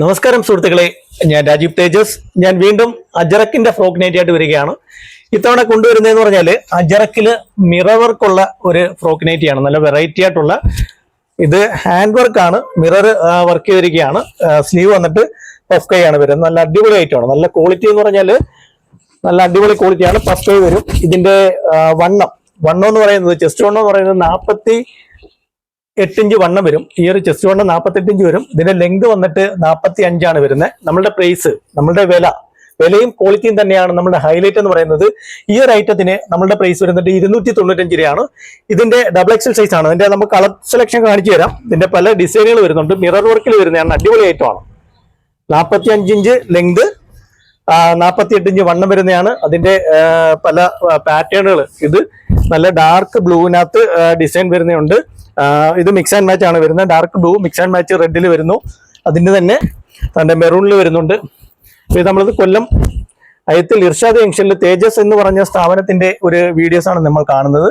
നമസ്കാരം സുഹൃത്തുക്കളെ. ഞാൻ രാജീവ് തേജസ്. ഞാൻ വീണ്ടും അജറക്കിന്റെ ഫ്രോക്ക് നൈറ്റി ആയിട്ട് വരികയാണ്. ഇത്തവണ കൊണ്ടുവരുന്നതെന്ന് പറഞ്ഞാൽ അജറക്കിൽ മിറർ വർക്കുള്ള ഒരു ഫ്രോക്ക് നൈറ്റിയാണ് നല്ല വെറൈറ്റി ആയിട്ടുള്ള ഇത് ഹാൻഡ് വർക്കാണ് മിറർ വർക്ക് ചെയ്തിരിക്കുകയാണ്. സ്ലീവ് വന്നിട്ട് പഫ് കൈ ആണ് വരുന്നത്. നല്ല അടിപൊളി ആയിട്ടാണ് നല്ല ക്വാളിറ്റി എന്ന് പറഞ്ഞാൽ നല്ല അടിപൊളി ക്വാളിറ്റിയാണ് പഫ് കൈ വരും. ഇതിന്റെ വണ്ണം. വണ്ണം എന്ന് പറയുന്നത് ചെസ്റ്റ് വണ്ണം എന്ന് പറയുന്നത് നാൽപ്പത്തി എട്ട് ഇഞ്ച് വണ്ണം വരും. ഈ ഒരു ചെസ്റ്റ് വണ്ണം നാൽപ്പത്തെട്ട് ഇഞ്ച് വരും. ഇതിന്റെ ലെങ്ത് വന്നിട്ട് നാൽപ്പത്തി അഞ്ചാണ് വരുന്നത്. നമ്മളുടെ പ്രൈസ് നമ്മളുടെ വില വിലയും ക്വാളിറ്റിയും തന്നെയാണ് നമ്മുടെ ഹൈലൈറ്റ് എന്ന് പറയുന്നത്. ഈ ഒരു ഐറ്റത്തിന് നമ്മളുടെ പ്രൈസ് വരുന്നത് ഇരുന്നൂറ്റി തൊണ്ണൂറ്റഞ്ച് രൂപയാണ്. ഇതിന്റെ ഡബിൾ എക്സൽ സൈസ് ആണ്. ഇതിന്റെ നമുക്ക് കളർ സെലക്ഷൻ കാണിച്ചു തരാം. ഇതിന്റെ പല ഡിസൈനുകൾ വരുന്നുണ്ട്. മിറർ വർക്കിൽ വരുന്നതാണ്. അടിപൊളി ഐറ്റമാണ് നാൽപ്പത്തി അഞ്ച് ഇഞ്ച് ലെങ്ത് നാൽപ്പത്തി എട്ട് ഇഞ്ച് വണ്ണം വരുന്നതാണ്. അതിന്റെ പല പാറ്റേണുകൾ ഇത്. നല്ല ഡാർക്ക് ബ്ലൂവിനകത്ത് ഡിസൈൻ വരുന്നുണ്ട് ഇത് മിക്സ് ആൻഡ് മാച്ച് ആണ് വരുന്നത്. Dark blue mix and match റെഡിൽ വരുന്നു. അതിന്റെ തന്നെ തന്റെ മെറൂണിൽ വരുന്നുണ്ട്. ഇത് നമ്മളിത് കൊല്ലം അയത്തിൽ ഇർഷാദ് ജംഗ്ഷനിൽ തേജസ് എന്ന് പറഞ്ഞ സ്ഥാപനത്തിന്റെ ഒരു വീഡിയോസ് ആണ് നമ്മൾ കാണുന്നത്.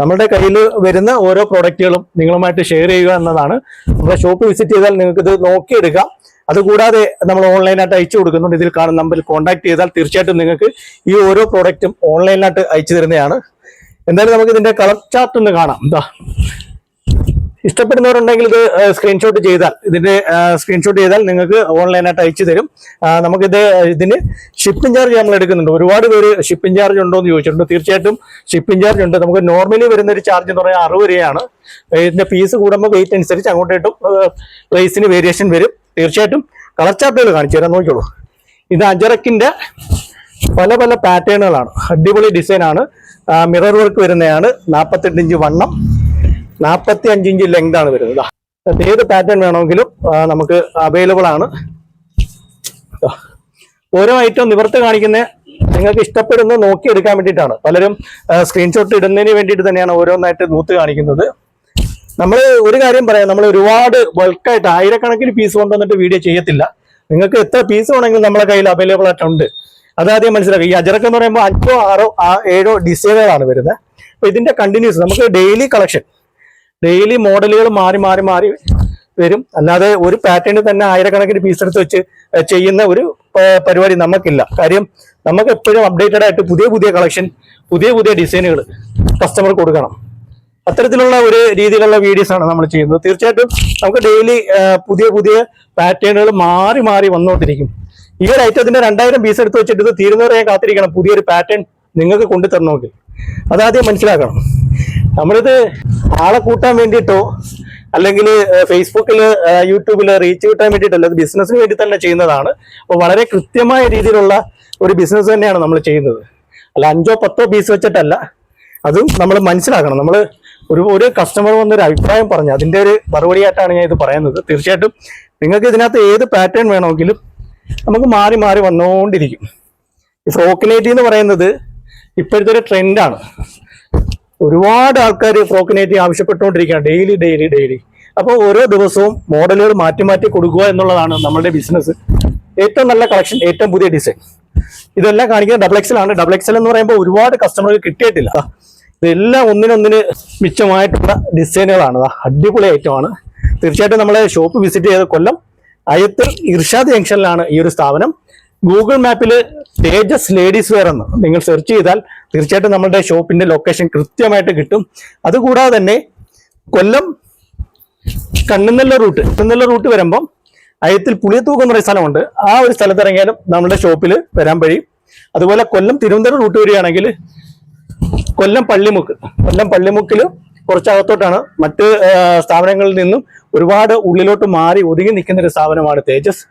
നമ്മുടെ കയ്യിൽ വരുന്ന ഓരോ പ്രോഡക്റ്റുകളും നിങ്ങളുമായിട്ട് ഷെയർ ചെയ്യുക എന്നതാണ്. നമ്മുടെ ഷോപ്പ് വിസിറ്റ് ചെയ്താൽ നിങ്ങൾക്ക് ഇത് നോക്കിയെടുക്കാം. അതുകൂടാതെ നമ്മൾ ഓൺലൈനായിട്ട് അയച്ചു കൊടുക്കുന്നുണ്ട്. ഇതിൽ കാണുന്ന നമ്പറിൽ കോൺടാക്ട് ചെയ്താൽ തീർച്ചയായിട്ടും നിങ്ങൾക്ക് ഈ ഓരോ പ്രോഡക്റ്റും ഓൺലൈനായിട്ട് അയച്ചു തരുന്നതാണ്. എന്തായാലും നമുക്ക് ഇതിന്റെ കളർ ചാർട്ട് ഒന്ന് കാണാം. എന്താ ഇഷ്ടപ്പെടുന്നവരുണ്ടെങ്കിൽ ഇത് സ്ക്രീൻഷോട്ട് ചെയ്താൽ ഇതിന്റെ സ്ക്രീൻഷോട്ട് ചെയ്താൽ നിങ്ങൾക്ക് ഓൺലൈനായിട്ട് അയച്ചു തരും. നമുക്കിത് ഇതിന് ഷിപ്പിംഗ് ചാർജ് നമ്മൾ എടുക്കുന്നുണ്ട്. ഒരുപാട് പേര് ഷിപ്പിംഗ് ചാർജ് ഉണ്ടോ എന്ന് ചോദിച്ചിട്ടുണ്ട്. തീർച്ചയായിട്ടും ഷിപ്പിംഗ് ചാർജ് ഉണ്ട്. നമുക്ക് നോർമലി വരുന്ന ഒരു ചാർജ് എന്ന് പറഞ്ഞാൽ അറുപത് രൂപയാണ്. ഇതിന്റെ ഫീസ് കൂടുമ്പോൾ വെയിറ്റ് അനുസരിച്ച് അങ്ങോട്ടേട്ടും പ്രൈസിന് വേരിയേഷൻ വരും. തീർച്ചയായിട്ടും കളർ ചാർട്ടുകൾ കാണിച്ചു തരാൻ നോക്കിയോളൂ ഇത് അജറക്കിന്റെ പല പല പാറ്റേണുകളാണ് അടിപൊളി ഡിസൈനാണ് മിറർ വർക്ക് വരുന്നതാണ് നാൽപ്പത്തെട്ട് ഇഞ്ച് വണ്ണം. നാൽപ്പത്തി അഞ്ച് ഇഞ്ച് ലെങ്ത് ആണ് വരുന്നത്. ഏത് പാറ്റേൺ വേണമെങ്കിലും നമുക്ക് അവൈലബിൾ ആണ്. ഓരോ ഐറ്റം നിവർത്ത് കാണിക്കുന്ന നിങ്ങൾക്ക് ഇഷ്ടപ്പെടുന്നത് നോക്കിയെടുക്കാൻ വേണ്ടിയിട്ടാണ്. പലരും സ്ക്രീൻഷോട്ട് ഇടുന്നതിന് വേണ്ടിയിട്ട് തന്നെയാണ് ഓരോന്നായിട്ട് നൂത്ത് കാണിക്കുന്നത്. നമ്മൾ ഒരു കാര്യം പറയാം. നമ്മൾ ഒരുപാട് ബൾക്കായിട്ട് ആയിരക്കണക്കിന് പീസ് കൊണ്ടുവന്നിട്ട് വീഡിയോ ചെയ്യത്തില്ല. നിങ്ങൾക്ക് എത്ര പീസ് വേണമെങ്കിലും നമ്മളെ കയ്യിൽ അവൈലബിൾ ആയിട്ടുണ്ട്. അതാദ്യം മനസ്സിലാക്കുക ഈ അജറക്ക് എന്ന് പറയുമ്പോൾ അഞ്ചോ ആറോ ഏഴോ ഡിസൈനുകളാണ് വരുന്നത്. അപ്പൊ ഇതിന്റെ കണ്ടിന്യൂസ് നമുക്ക് ഡെയിലി കളക്ഷൻ ഡെയിലി മോഡലുകൾ മാറി മാറി മാറി വരും. അല്ലാതെ ഒരു പാറ്റേൺ തന്നെ ആയിരക്കണക്കിന് പീസ് എടുത്ത് വെച്ച് ചെയ്യുന്ന ഒരു പരിപാടി നമുക്കില്ല. കാര്യം നമുക്ക് എപ്പോഴും അപ്ഡേറ്റഡ് ആയിട്ട് പുതിയ പുതിയ കളക്ഷൻ പുതിയ പുതിയ ഡിസൈനുകൾ കസ്റ്റമർ കൊടുക്കണം. അത്തരത്തിലുള്ള ഒരു രീതിയിലുള്ള വീഡിയോസ് ആണ് നമ്മൾ ചെയ്യുന്നത്. തീർച്ചയായിട്ടും നമുക്ക് ഡെയിലി പുതിയ പുതിയ പാറ്റേണുകൾ മാറി മാറി വന്നുകൊണ്ടിരിക്കും. ഈ ഒരു ഐറ്റത്തിന്റെ രണ്ടായിരം പീസ് എടുത്ത് വെച്ചിട്ട് ഇത് തീരുന്നവരെ ഞാൻ കാത്തിരിക്കണം. പുതിയൊരു പാറ്റേൺ നിങ്ങൾക്ക് കൊണ്ടു തരണമെങ്കിൽ. അതാദ്യം മനസ്സിലാക്കണം. നമ്മളിത് ആളെ കൂട്ടാൻ വേണ്ടിയിട്ടോ അല്ലെങ്കിൽ ഫേസ്ബുക്കിൽ യൂട്യൂബിൽ റീച്ച് കിട്ടാൻ വേണ്ടിയിട്ടല്ല അത് ബിസിനസ്സിന് വേണ്ടി തന്നെ ചെയ്യുന്നതാണ്. അപ്പോൾ വളരെ കൃത്യമായ രീതിയിലുള്ള ഒരു ബിസിനസ് തന്നെയാണ് നമ്മൾ ചെയ്യുന്നത്. അല്ല അഞ്ചോ പത്തോ പീസ് വെച്ചിട്ടല്ല. അതും നമ്മൾ മനസ്സിലാക്കണം. നമ്മൾ ഒരു ഒരു കസ്റ്റമർ വന്നൊരു അഭിപ്രായം പറഞ്ഞു അതിന്റെ ഒരു മറുപടിയായിട്ടാണ് ഞാൻ ഇത് പറയുന്നത്. തീർച്ചയായിട്ടും നിങ്ങൾക്ക് ഇതിനകത്ത് ഏത് പാറ്റേൺ വേണമെങ്കിലും നമുക്ക് മാറി മാറി വന്നുകൊണ്ടിരിക്കും ഈ ഫ്രോക്ക് നൈറ്റി എന്ന് പറയുന്നത് ഇപ്പോഴത്തെ ഒരു ട്രെൻഡാണ് ഒരുപാട് ആൾക്കാർ ഫ്രോക്ക് നൈറ്റി ആവശ്യപ്പെട്ടുകൊണ്ടിരിക്കുകയാണ്. ഡെയിലി ഡെയിലി ഡെയിലി അപ്പോൾ ഓരോ ദിവസവും മോഡലുകൾ മാറ്റി മാറ്റി കൊടുക്കുക എന്നുള്ളതാണ് നമ്മളുടെ ബിസിനസ് ഏറ്റവും നല്ല കളക്ഷൻ ഏറ്റവും പുതിയ ഡിസൈൻ ഇതെല്ലാം കാണിക്കുന്നത് ഡബിൾ എക്സൽ ആണ്. ഡബിൾ എക്സൽ എന്ന് പറയുമ്പോൾ ഒരുപാട് കസ്റ്റമർക്ക് കിട്ടിയിട്ടില്ല. ഇതെല്ലാം ഒന്നിനൊന്നിന് മിച്ചമായിട്ടുള്ള ഡിസൈനുകളാണ് അടിപൊളി ഐറ്റമാണ് തീർച്ചയായിട്ടും നമ്മളെ ഷോപ്പ് വിസിറ്റ് ചെയ്ത കൊല്ലം അയത്തിൽ ഇർഷാദ് ജംഗ്ഷനിലാണ് ഈ ഒരു സ്ഥാപനം. ഗൂഗിൾ മാപ്പിൽ തേജസ് ലേഡീസ് വെയർ എന്ന് നിങ്ങൾ സെർച്ച് ചെയ്താൽ തീർച്ചയായിട്ടും നമ്മുടെ ഷോപ്പിന്റെ ലൊക്കേഷൻ കൃത്യമായിട്ട് കിട്ടും. അതുകൂടാതെ തന്നെ കൊല്ലം കണ്ണുനല്ല റൂട്ട്. കണ്ണുനല്ല റൂട്ട് വരുമ്പം അയത്തിൽ പുളിയത്തൂക്കം എന്ന് പറയുന്ന സ്ഥലമുണ്ട്. ആ ഒരു സ്ഥലത്ത് ഇറങ്ങിയാലും നമ്മുടെ ഷോപ്പിൽ വരാൻ കഴിയും അതുപോലെ കൊല്ലം തിരുവനന്തപുരം റൂട്ട് വരികയാണെങ്കിൽ കൊല്ലം പള്ളിമുക്ക്. കൊല്ലം പള്ളിമുക്കിൽ കുറച്ചകത്തോട്ടാണ്. മറ്റ് സ്ഥാപനങ്ങളിൽ നിന്നും ഒരുപാട് ഉള്ളിലോട്ട് മാറി ഒതുങ്ങി നിൽക്കുന്ന ഒരു സ്ഥാപനമാണ് തേജസ്.